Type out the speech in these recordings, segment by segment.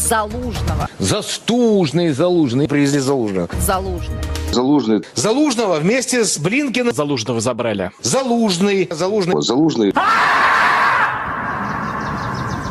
Залужного. Застужный, Залужный. Привезли Залужного. Залужный. Залужный, Залужного вместе с Блинкиным. Залужного забрали. Залужный. Залужный. Залужный.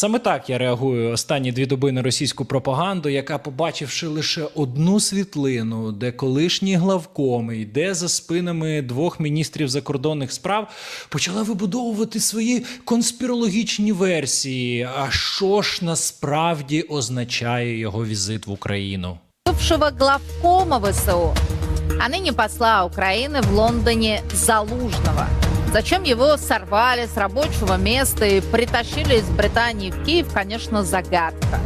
Саме так я реагую останні дві доби на російську пропаганду, яка, побачивши лише одну світлину, де колишній главком йде за спинами двох міністрів закордонних справ, почала вибудовувати свої конспірологічні версії. А що ж насправді означає його візит в Україну? Бывшего главкома ВСУ, а ныне посла Украины в Лондоне Залужного. Зачем его сорвали с рабочего места и притащили из Британии в Киев, конечно, загадка.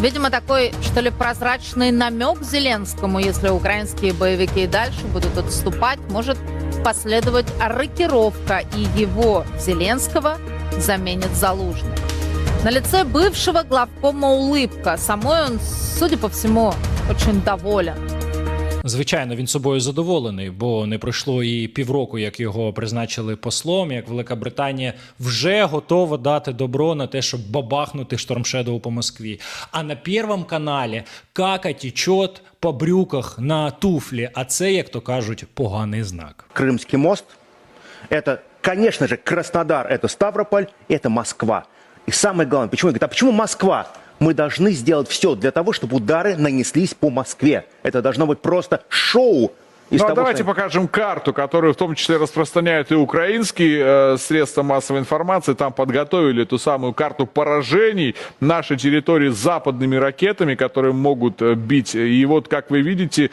Видимо, такой, что ли, прозрачный намек Зеленскому, если украинские боевики и дальше будут отступать, может последовать рокировка, и его, Зеленского, заменит Залужный. На лице бывшего главкома улыбка. Самой он, судя по всему, очень доволен. Звичайно, він собою задоволений, бо не пройшло і півроку, як його призначили послом, як Велика Британія вже готова дати добро на те, щоб бабахнути штормшедоу по Москві. А на Первом каналі кака течет по брюках на туфлі. А це, як то кажуть, поганий знак. Крымский мост. Это, конечно же, Краснодар, это Ставрополь, это Москва. И самое главное, почему? Говорит, а почему Москва? Мы должны сделать все для того, чтобы удары нанеслись по Москве. Это должно быть просто шоу. из Ну а того, давайте что- покажем карту, которую в том числе распространяют и украинские э, средства массовой информации. Там подготовили ту самую карту поражений нашей территории с западными ракетами, которые могут э, бить. И вот, как вы видите,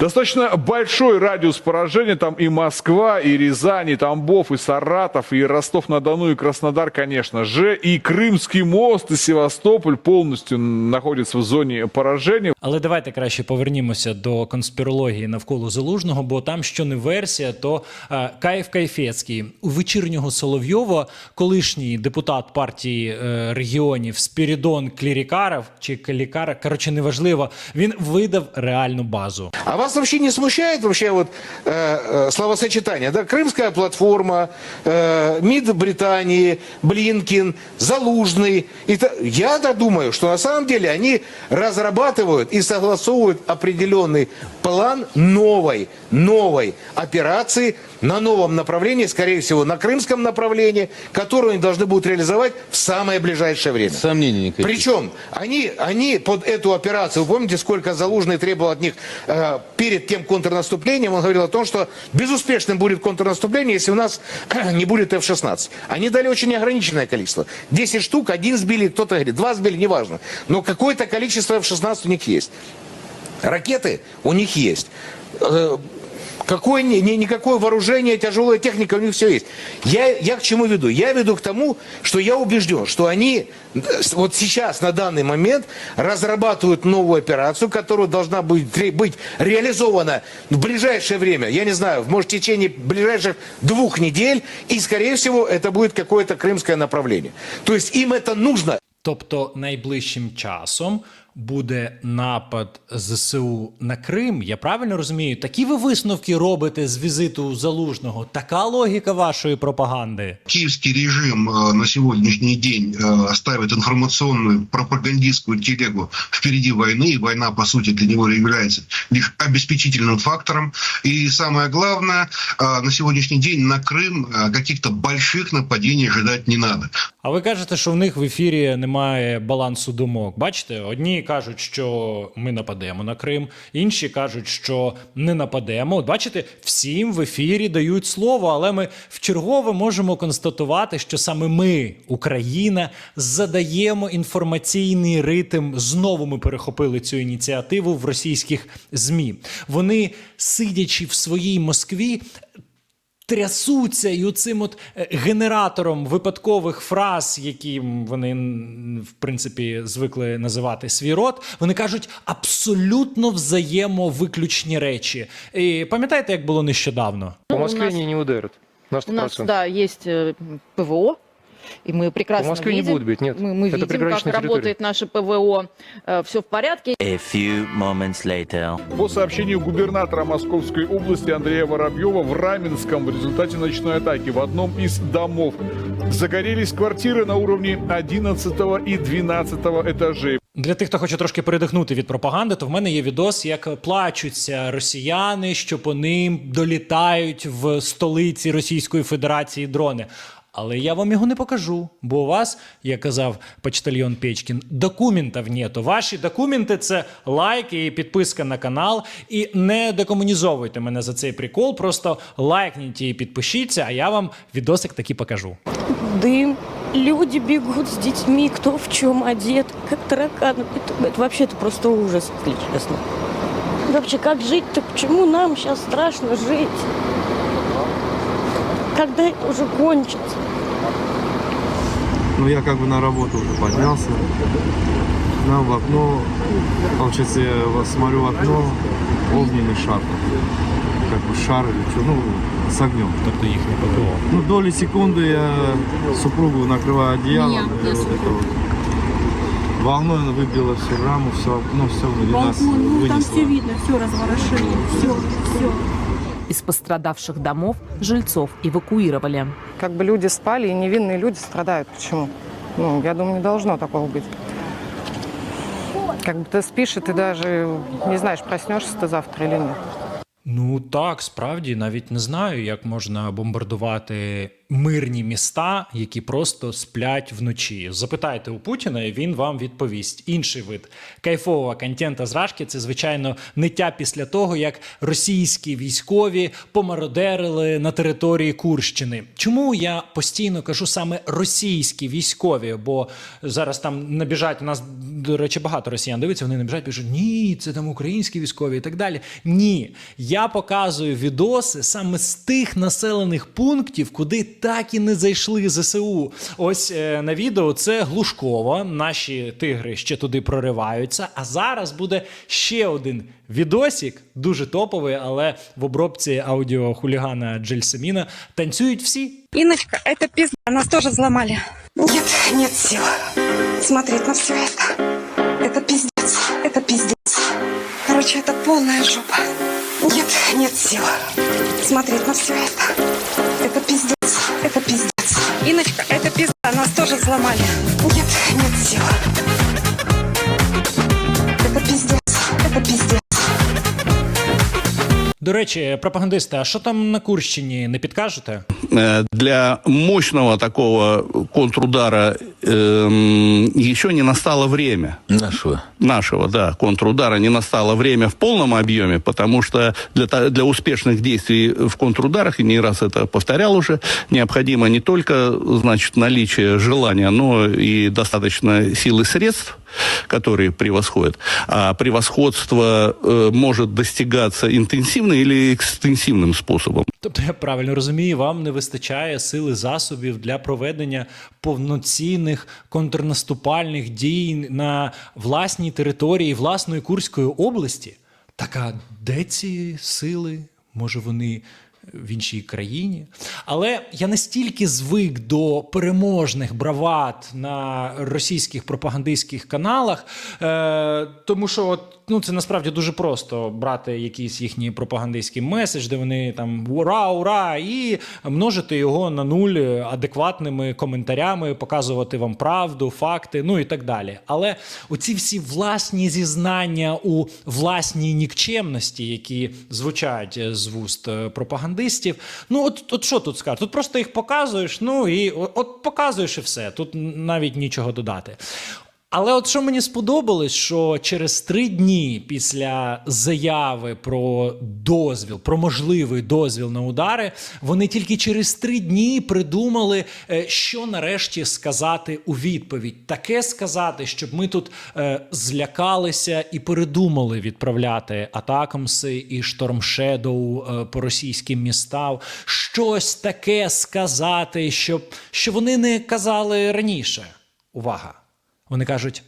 Достаточно большой радиус поражения, там и Москва, и Рязань, и Тамбов, и Саратов, и Ростов-на-Дону, и Краснодар, конечно же, и Крымский мост, и Севастополь полностью находятся в зоне поражения. Але давайте краще повернімося до конспірології навколо залужного, бо там що не версія, то е, Каїв Кайфецький у вечірнього Соловйова, колишній депутат партії е, регіонів Спірідон Клірікаров чи Клікара, коротше, неважливо. Він видав реальну базу. А вас вообще не смущает вообще вот э, э, словосочетание, да? Крымская платформа, э, МИД Британии, Блинкин, Залужный. И та- Я-то думаю, что на самом деле они разрабатывают и согласовывают определенный план новой, новой операции на новом направлении, скорее всего, на крымском направлении, которую они должны будут реализовать в самое ближайшее время. Сомнений никаких. Причем они, они под эту операцию, вы помните, сколько Залужный требовал от них э, перед тем контрнаступлением, он говорил о том, что безуспешным будет контрнаступление, если у нас не будет F-16. Они дали очень неограниченное количество. 10 штук, один сбили, кто-то говорит, два сбили, неважно. Но какое-то количество F-16 у них есть. Ракеты у них есть. Э, Какое, ни, ни- никакое вооружение, тяжелая техника, у них все есть. Я, я к чему веду? Я веду к тому, что я убежден, что они э, вот сейчас, на данный момент, разрабатывают новую операцию, которая должна быть, быть реализована в ближайшее время. Я не знаю, может, в течение ближайших двух недель. И, скорее всего, это будет какое-то крымское направление. То есть им это нужно. Тобто найближчим часом буде напад ЗСУ на Крим. Я правильно розумію? Такі ви висновки робите з візиту залужного? Така логіка вашої пропаганди? Киевский режим э, на сегодняшний день э, ставит информационную пропагандистскую телегу впереди войны, и война, по сути, для него является лишь обеспечительным фактором. И самое главное, э, на сегодняшний день на Крым э, каких-то больших нападений ожидать не надо. А ви кажете, що в них в ефірі немає балансу думок. Бачите, одні кажуть, що ми нападемо на Крим, інші кажуть, що не нападемо. От бачите, всім в ефірі дають слово, але ми вчергове можемо констатувати, що саме ми, Україна, задаємо інформаційний ритм. Знову ми перехопили цю ініціативу в російських змі. Вони, сидячи в своїй Москві, трясуться і оцим от е, генератором випадкових фраз, які вони в принципі звикли називати свій рот, вони кажуть абсолютно взаємовиключні речі. І пам'ятаєте, як було нещодавно? По Москві у Москве нас- они не ударить. У нас, да, есть э, ПВО, и мы прекрасно По Москве не видим, будут бить, нет. Мы, мы Это видим, приграничная как территория. работает наше ПВО. все в порядке. A few moments later. По сообщению губернатора Московской области Андрея Воробьева в Раменском в результате ночной атаки в одном из домов загорелись квартиры на уровне 11 и 12 этажей. Для тих, хто хоче трошки передихнути від пропаганди, то в мене є відос, як плачуться росіяни, що по ним долітають в столиці Російської Федерації дрони. Але я вам його не покажу, бо у вас, як казав почтальйон Печкін, документів нету. Ваші документи це лайк і підписка на канал. І не декомунізовуйте мене за цей прикол. Просто лайкніть і підпишіться, а я вам відосик таки покажу. дым. Люди бегут с детьми, кто в чем одет, как тараканы. Это, это вообще это просто ужас, если честно. Вообще, как жить-то? Почему нам сейчас страшно жить? Когда это уже кончится? Ну, я как бы на работу уже поднялся. Нам в окно, получается, я вот смотрю в окно, огненный шар. Как бы шар или что, ну, с огнем. Тобто їхнє ППО. Ну, доли секунды я супругу накрываю одеялом. и вот это вот. Волной она выбила всю раму, все окно, все нас вынесло. видно, все разворошили, все, все. Из пострадавших домов жильцов эвакуировали. Как бы люди спали, и невинные люди страдают. Почему? Ну, я думаю, не должно такого быть. Как бы ты спишь, и ты даже не знаешь, проснешься ты завтра или нет. Ну так, справді навіть не знаю, як можна бомбардувати мирні міста, які просто сплять вночі. Запитайте у Путіна, і він вам відповість. Інший вид кайфового контента з Рашки це, звичайно, ниття після того, як російські військові помародерили на території Курщини. Чому я постійно кажу саме російські військові? Бо зараз там набіжать у нас, до речі, багато росіян дивиться, вони набіжать, пишуть, ні, це там українські військові і так далі. Ні, я показую відоси саме з тих населених пунктів, куди так і не зайшли ЗСУ. Ось е, на відео це Глушково. Наші тигри ще туди прориваються. А зараз буде ще один відосик, дуже топовий, але в обробці аудіохулігана Джельсаміна танцюють всі. Иночка, это пизда, нас тоже взломали. Нет, нет сил смотреть на все это. Это пиздец, это пиздец. Короче, это полная жопа. Нет, нет сил смотреть на все это. Это пиздец, это пиздец. Иночка, это пизда, нас тоже взломали. Нет, нет сил. До речі, пропагандисти, а що там на Курщині не підкажете? Э, Для мощного такого контрудара эм, еще не настало время. Нашего. Нашего, да, контрудара не настало время в полном объеме, потому что для, та- для успешных действий в контрударах, и не раз это повторял уже, необходимо не только, значит, наличие желания, но и достаточно сил и средств, которые превосходят. А превосходство э, может достигаться интенсивным или экстенсивным способом. Тобто, я правильно розумію, вам не вистачає сили засобів для проведення повноцінних контрнаступальних дій на власній території власної Курської області. Так а де ці сили? Може, вони в іншій країні? Але я настільки звик до переможних бравад на російських пропагандистських каналах, е, тому що от, ну, це насправді дуже просто брати якийсь їхній пропагандистський меседж, де вони там ура, ура, і множити його на нуль адекватними коментарями, показувати вам правду, факти, ну і так далі. Але оці всі власні зізнання у власній нікчемності, які звучать е, з вуст е, пропагандистів, ну от, от що тут скажеш? Тут просто їх показуєш, ну і от, от показуєш і все. Тут навіть нічого додати. Але от що мені сподобалось, що через три дні після заяви про дозвіл, про можливий дозвіл на удари, вони тільки через три дні придумали, е, що нарешті сказати у відповідь. Таке сказати, щоб ми тут е, злякалися і передумали відправляти атакамси і штормшедоу е, по російським містам. Щось таке сказати, щоб що вони не казали раніше. Увага! Вони кажуть.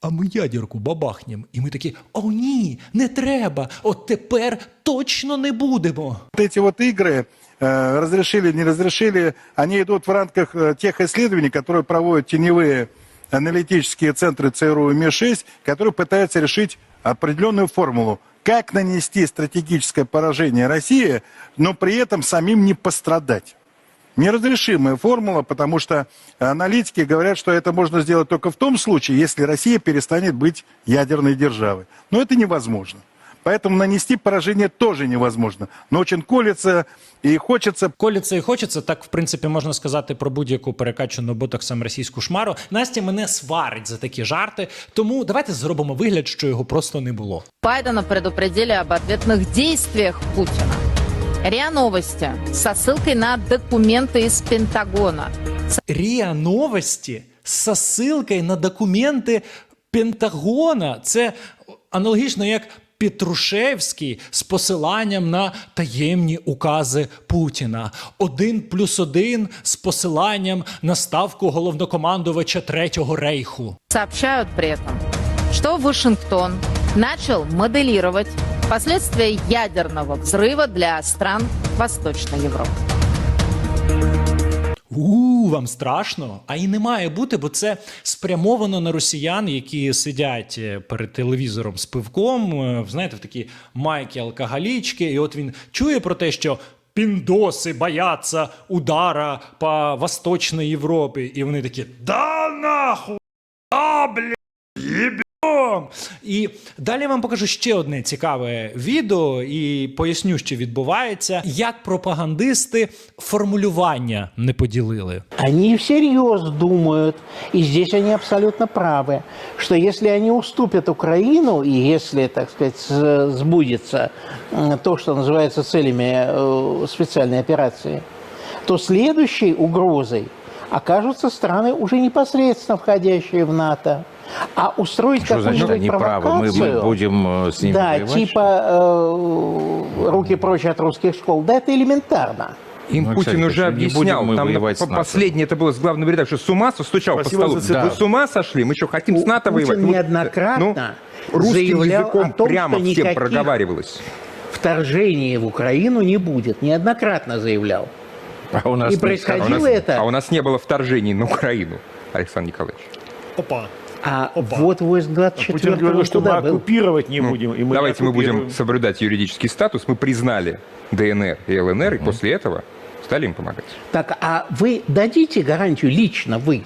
А ми ядерку бабахнем. І ми такі: о, ні, не треба. От тепер точно не будемо. Вот эти вот игры, э, разрешили, не разрешили, они идут в рамках э, тех исследований, которые проводят теневые аналитические центры ЦРУ и МИ-6, которые пытаются решить определенную формулу. Как нанести стратегическое поражение России, но при этом самим не пострадать. неразрешимая формула, потому что аналитики говорят, что это можно сделать только в том случае, если Россия перестанет быть ядерной державой. Но это невозможно. Поэтому нанести поражение тоже невозможно. Но очень колется и хочется Коли це і хочеться, так в принципі можна сказати про будь-яку перекачану ботоксом російську шмару. Настя мене сварить за такі жарти, тому давайте зробимо вигляд, що його просто не було. Байдена предупредили об ответных действиях Путина. РИА Новости со ссылкой на документы из Пентагона. РІА Новості з посилкою на документи Пентагона. Це аналогічно як Петрушевський з посиланням на таємні укази Путіна. Один плюс один з посиланням на ставку головнокомандувача Третього рейху. Сообщают при этом, что Вашингтон начал моделировать последствия ядерного взрыва для стран Восточной Европы. У вам страшно, а і не має бути, бо це спрямовано на росіян, які сидять е, перед телевізором з пивком, е, знаєте, в такі майки алкоголічки, і от він чує про те, що. Піндоси бояться удара по Восточній Європі. І вони такі: Да нахуй! Да, бля! Єбьом! І далі я вам покажу ще одне цікаве відео і поясню, що відбувається, як пропагандисти формулювання не поділили. Они всерьез думают, и здесь они абсолютно правы, что если они уступят Украину, и если, так сказать, с- сбудется м, то, что называется целями э, специальной операции, то следующей угрозой окажутся страны, уже непосредственно входящие в НАТО. А устроить Что значит какую-нибудь они правы? Мы, мы провокацию... будем э, с ними да, воевать? типа э, руки прочь от русских школ, да это элементарно. Им Ну, Путин кстати, уже объяснял, мы там на- с последнее это было с главным редактором, что с ума стучал Спасибо по столу. цитату. Вы с ума сошли? Мы что, хотим с У- НАТО Путин воевать? Ну, неоднократно ну, русским заявлял языком о том, прямо что всем проговаривалось. Вторжения в Украину не будет. Неоднократно заявлял. А у нас И происходило А у, нас, это. а у нас не было вторжений на Украину, Александр Николаевич. Опа. А вот войск 24 Путин говорил, что мы был? оккупировать не Ну, будем. И мы давайте не мы будем соблюдать юридический статус. Мы признали ДНР и ЛНР, и после этого стали им помогать. Так, а вы дадите гарантию, лично вы,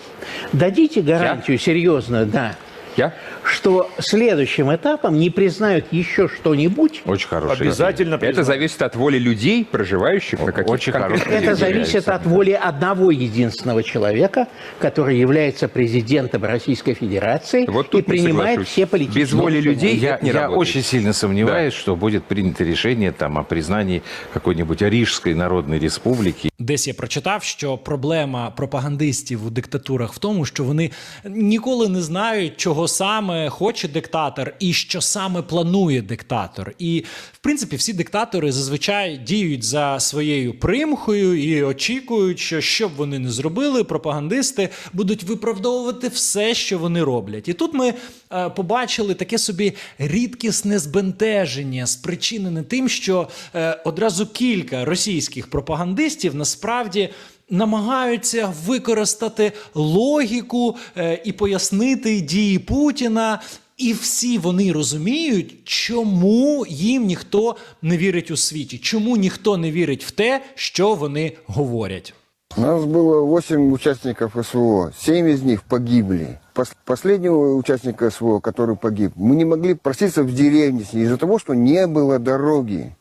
дадите гарантию серьезную, да, Я? что следующим этапом не признают еще что-нибудь, Очень хороший. Обязательно Это признаю. зависит от воли людей, проживающих на каких-то Очень хороший. это зависит от воли одного единственного человека, который является президентом Российской Федерации Вот и тут не принимает соглашусь. все политические Без воли людей Я, это не я работает. очень сильно сомневаюсь, что будет принято решение там, о признании какой-нибудь Рижской Народной Республики. Десь я прочитав, що проблема пропагандистів у диктатурах в тому, що вони ніколи не знають, чого саме хоче диктатор і що саме планує диктатор. І в принципі всі диктатори зазвичай діють за своєю примхою і очікують, що що б вони не зробили, пропагандисти будуть виправдовувати все, що вони роблять. І тут ми е, побачили таке собі рідкісне збентеження, спричинене тим, що е, одразу кілька російських пропагандистів насправді Намагаються використати логіку е, і пояснити дії Путіна, і всі вони розуміють, чому їм ніхто не вірить у світі, чому ніхто не вірить в те, що вони говорять. У нас было 8 участников СВО, 7 из них погибли. Пос- последнего участника СВО, который погиб, мы не могли проситься в деревне с ней из-за того, что не было дороги.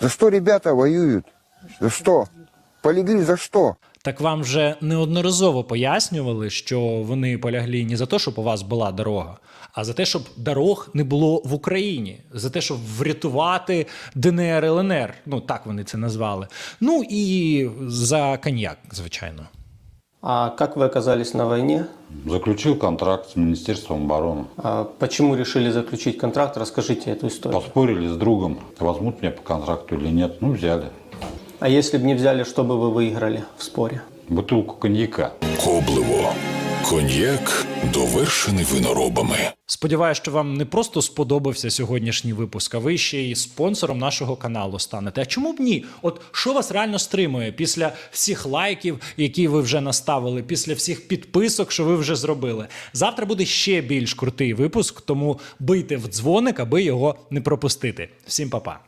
За что ребята воюют? За что? Полегли за что? Так вам вже неодноразово пояснювали, що вони полягли не за те, щоб у вас була дорога, а за те, щоб дорог не було в Україні, за те, щоб врятувати ДНР ЛНР. Ну так вони це назвали. Ну і за коньяк, звичайно. А как вы оказались на войне? Заключил контракт с Министерством обороны. А почему решили заключить контракт? Расскажите эту историю. Поспорили с другом, возьмут меня по контракту или нет. Ну, взяли. А если бы не взяли, что бы вы выиграли в споре? Бутылку коньяка. Коблево. Коньяк довершений виноробами. Сподіваюсь, що вам не просто сподобався сьогоднішній випуск, а ви ще й спонсором нашого каналу станете. А чому б ні? От що вас реально стримує після всіх лайків, які ви вже наставили, після всіх підписок, що ви вже зробили? Завтра буде ще більш крутий випуск, тому бийте в дзвоник, аби його не пропустити. Всім па-па.